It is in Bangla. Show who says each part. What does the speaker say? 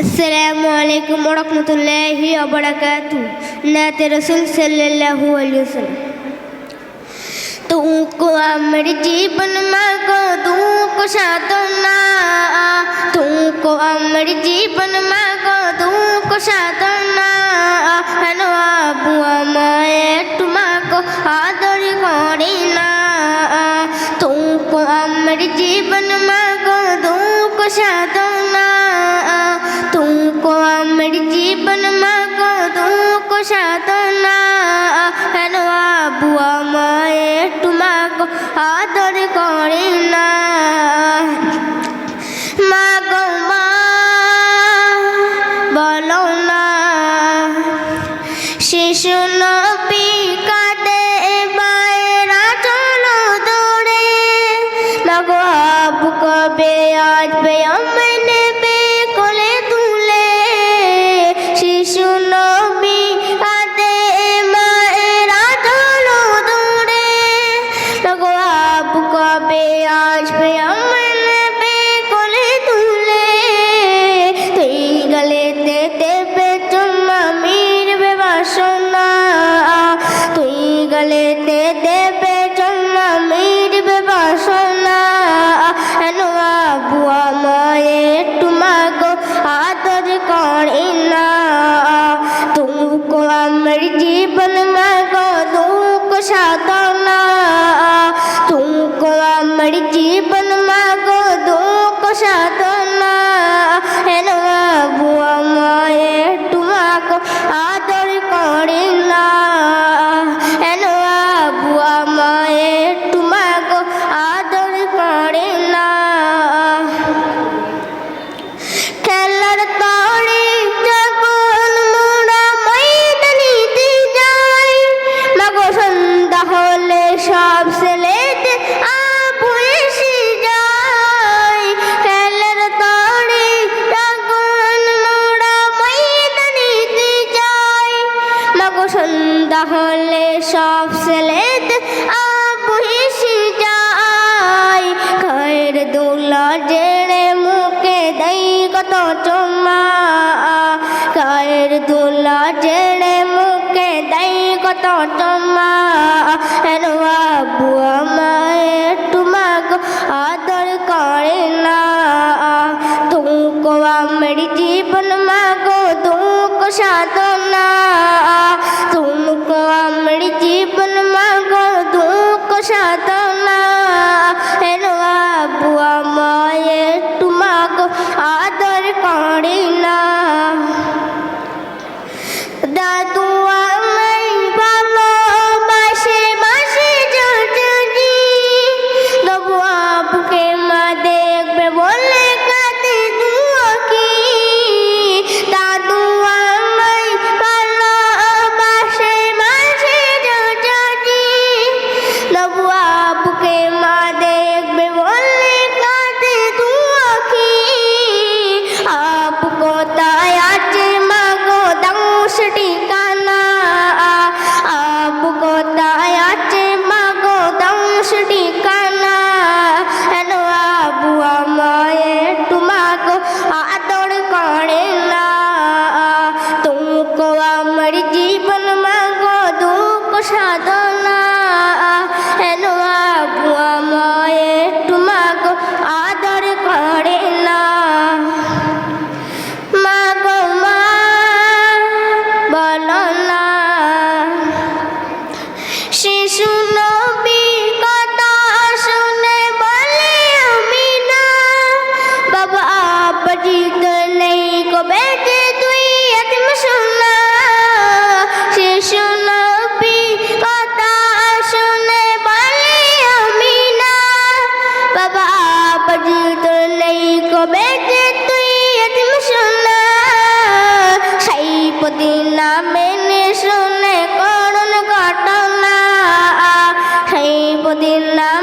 Speaker 1: السلام عليكم ورحمة الله وبركاته नात रसूल सल्लल्लाहु अलैहि वसल्लम तुमको अमर जीवन मांगो तुमको साधना तुमको अमर जीवन मांगो तुमको साधना हेलो আবু আমায় তোমাকে আদর করি না তুমকো আমার জীবন মাগো তুমকো সাধনা তুমকো আমার জীবন মাগো তুমকো সাধনা হেন আবু আমায় তোমাকে আদর করে না মাগো মা বলো না শিশু নবী কাঁদে বাইরা চলো দৌড়ে মাগো কবে আসবে আমায় আমার জীবন দোলা জেড়ে মুখে দেয় কত তোমা বুয়া মায়ের আমায় তোমাকে